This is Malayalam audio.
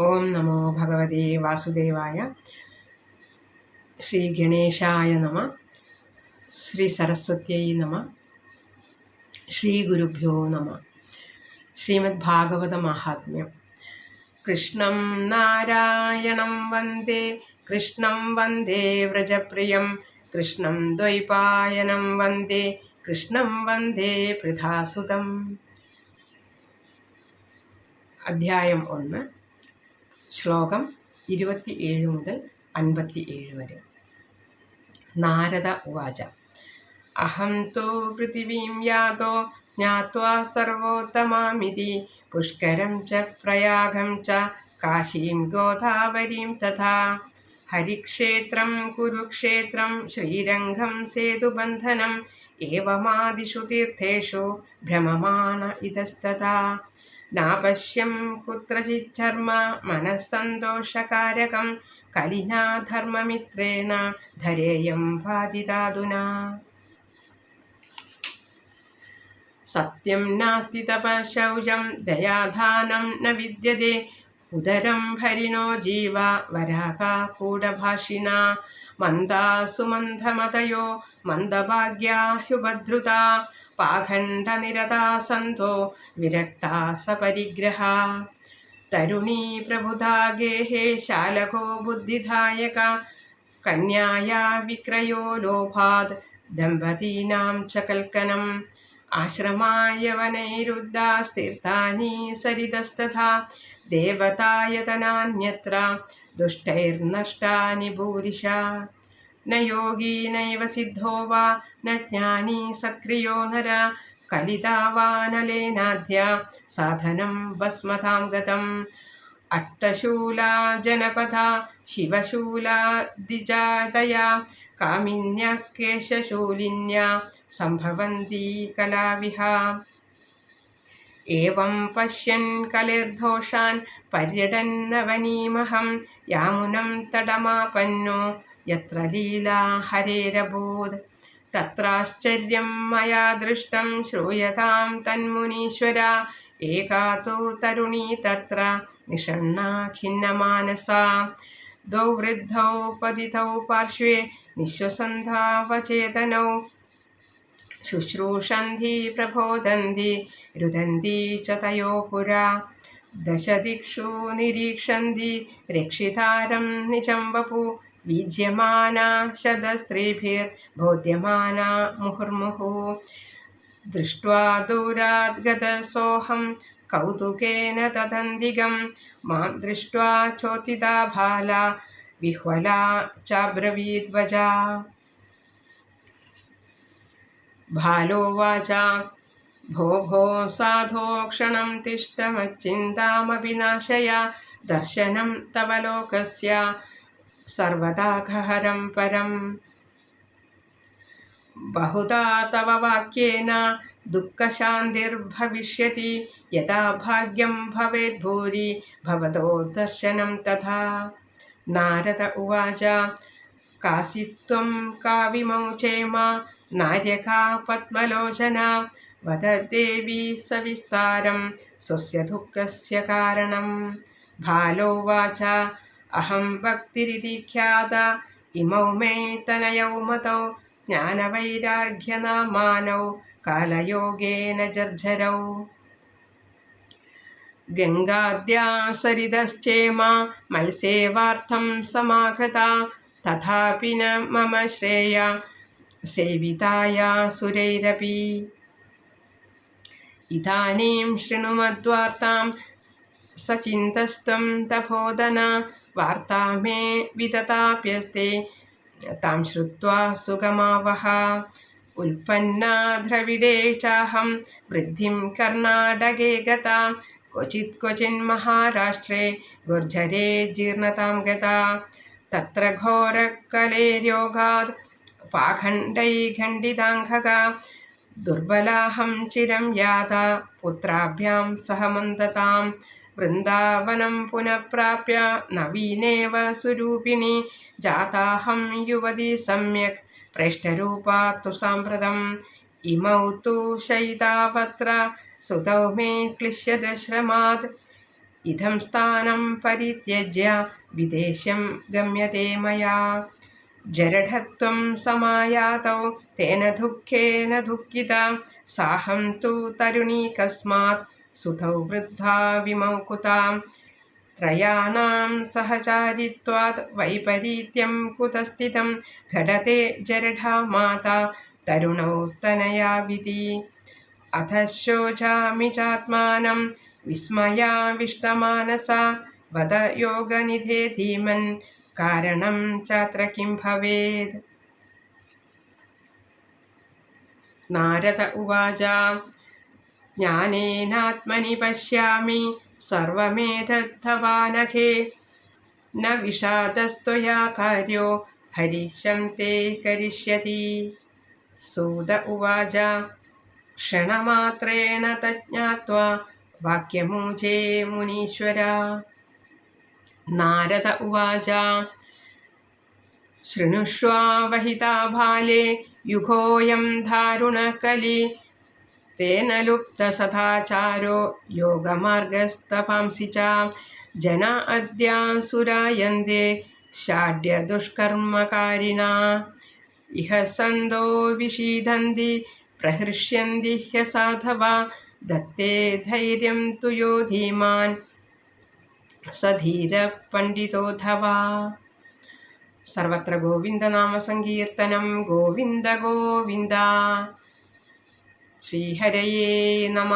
ഓം നമോ ഭഗവതേ വാസുദേവായ ശ്രീ ഗണേശായ നമ ശ്രീ സരസ്വത്യൈ നമ ശ്രീ ഗുരുഭ്യോ നമ. ശ്രീമദ് ഭാഗവത മാഹാത്മ്യം. കൃഷ്ണം നാരായണം വന്ദേ കൃഷ്ണം വന്ദേ വ്രജപ്രിയം കൃഷ്ണം ദ്വൈപായനം വന്ദേ കൃഷ്ണം വന്ദേ പൃഥാസുതം. അധ്യായം ഒന്ന്. ശ്ലോകം ഇരുപത്തി ഏഴ് മുതൽ അൻപത്തി ഏഴ് വരെ. നാരദ ഉവാച. അഹം തോ പൃഥിവീം യാതോ ജ്ഞാത്വാ സർവോത്തമാമിതി. പുഷ്കരം ച പ്രയാഗം ച കാശീം ഗോദാവരീം തഥാ. ഹരിക്ഷേത്രം കുരുക്ഷേത്രം ശ്രീരംഗം സേതുബന്ധനം ഏവമാദിഷു തീർത്ഥേഷു ഭ്രമമാണ ഇതസ്തഥാ. നാപശ്യം കുത്രചിച്ചർമ്മ മനസ്സന്തോഷകാരകം കലിനാ ധർമ്മമിത്രേണ ധരേയം ബാധിതാതുനാ. സത്യം നാസ്തി തപശൗചം ദയാധാനം ന വിദ്യത്തെ ഉദരം ഭരിണോ ജീവ വരാകാകൂടഭാഷിണ മന്ദാസുമന്ദമതയോ മന്ദഭാഗ്യാഹ്യുപദ്രുതാ പാഖണ്ഡനിരതാ സന്തോ വിരക്താ സപരിഗ്രഹ തരുണീ പ്രബുധാ ഗേഹേ ശാലകോ ബുദ്ധിദായക കന്യായാ വിക്രയോ ലോഭാത് ദമ്പതീനാം ച കൽക്കനം ആശ്രമായ വനൈരുദ്ധാസ്തീർത്ഥാനി സരിതസ്തഥാ ദേവതായതനാന്യത്ര ദുഷ്ടൈർനഷ്ടാനി ഭൂരിശ न योगी नैव सिद्धो वा न ज्ञानी सक्रियो नर कलितावानलेनाद्य साधनं भस्मतां गतम् अट्टशूला जनपदा शिवशूलादिजातया कामिन्यः केशशूलिन्या सम्भवन्ती कलाविहा एवं पश्यन् कलिर्दोषान् पर्यटन्नवनीमहं यामुनं तटमापन्नो यत्र लीला हरेरभूत् तत्राश्चर्यं मया दृष्टं श्रूयतां तन्मुनीश्वरा एका तु तरुणी तत्र निषण्णा खिन्नमानसा द्वौ वृद्धौ पतितौ पार्श्वे निःश्वसन्धावचेतनौ शुश्रूषन्ति प्रबोधन्ति रुदन्ति च तयो पुरा दशदिक्षु निरीक्षन्ति रक्षितारं निचं वपु വീജ്യമാന ശതസ്ത്രീഭിർബോധ്യമാന മുഹുർമുഹു ദൃഷ്ട്വാ ദൂരാത് ഗതസോഹം കൗതുകേന തദന്തികം മാം ദൃഷ്ട്വാ ചോതിതാ ബാല വിഹ്വല ചാബ്രവീദ്വജ ബാലോവാച ഭോ ഭോ സാധോ ക്ഷണം തിഷ്ടമച്ചിന്താമപി നാശയ ദർശനം തവ ലോകസ്യ सर्वदाघहरं परम्। बहुधा तव वाक्येन दुःखशान्तिर्भविष्यति यदा भाग्यं भवेद्भूरि भवतो दर्शनं तथा। नारद उवाच कासि त्वं काविमौ चेम नार्यका पद्मलोचना वद देवी सविस्तारं स्वस्य दुःखस्य कारणं। भालोवाच अहं भक्तिरिति ख्याता इमौ मे तनयौ मतौ ज्ञानवैराग्यनामानौ कालयोगेन जर्झरौ गङ्गाद्यासरिदश्चेमा मल्सेवार्थं समागता तथापि न मम श्रेया सेविताया सुरैरपि इदानीं शृणुमद्वार्तां सचिन्तस्त्वं तपोदना वार्ता मे विदताप्यस्ते तां श्रुत्वा सुगमावह उत्पन्ना द्रविडे चाहं, वृद्धिं कर्णाटके गता। क्वचित् क्वचिन्महाराष्ट्रे गुर्जरे जीर्णतां गता। तत्र घोरकलेर्योगात् पाखण्डैखण्डिताङ्घका दुर्बलाहं चिरं याता पुत्राभ्यां सह मन्दताम्। വൃന്ദാവനം പുനഃപ്രാപ്യ നവീനേവ സ്വരൂപിണി. ജാതാഹം യുവതി സമ്യക്. പ്രേഷ്ടരൂപാ തു സാമ്പ്രതം. ഇമൗ തു ശൈതാപത്ര സുതൗ മേ ക്ലിശ്യതശ്രമാത് ഇതം സ്ഥാനം പരിത്യജ്യ. വിദേശം ഗമ്യത്തെ മയാ. ജരഢത്വം സമായാതൗ. തേന ദുഃഖേന ദുഃഖിത. സാഹം തു തരുണീ കസ്മാത്. कस्मात् सुतौ वृद्धा विमौकुता त्रयाणां सहचारित्वात् वैपरीत्यं कुतस्थितं घटते जरढा माता तरुणौ तनया विधि अथ शोचामि चात्मानं विस्मयाविष्टमानसा वद योगनिधे धीमन् कारणं चात्र किं भवेत् नारद उवाच ജ്ഞാനേനാത്മനി പശ്യാമി. സർവമേതർത്ഥവാനഘേ ന വിഷാദസ്ത്വയാ കാര്യോ. ഹരിശം തേ കരിഷ്യതി. സൂത ഉവാച. ക്ഷണമാത്രേണ തജ്ഞാത്വാ. വാക്യമൂജേ മുനീശ്വര. നാരദ ഉവാച. ശൃണുഷ്വാവഹിതാഭാലേ യുഗോയം ധാരുണകലി तेन लुप्तसदाचारो योगमार्गस्तपांसि च जना अद्यासुरायन्दे षाढ्यदुष्कर्मकारिणा इह सन्दो विषीदन्ति प्रहृष्यन्ति ह्यसाधवा दत्ते धैर्यं तु यो धीमान् स धीरपण्डितोऽथवा सर्वत्र गोविन्दनामसङ्कीर्तनं गोविन्द गोविन्द ശ്രീഹരയേ നമ.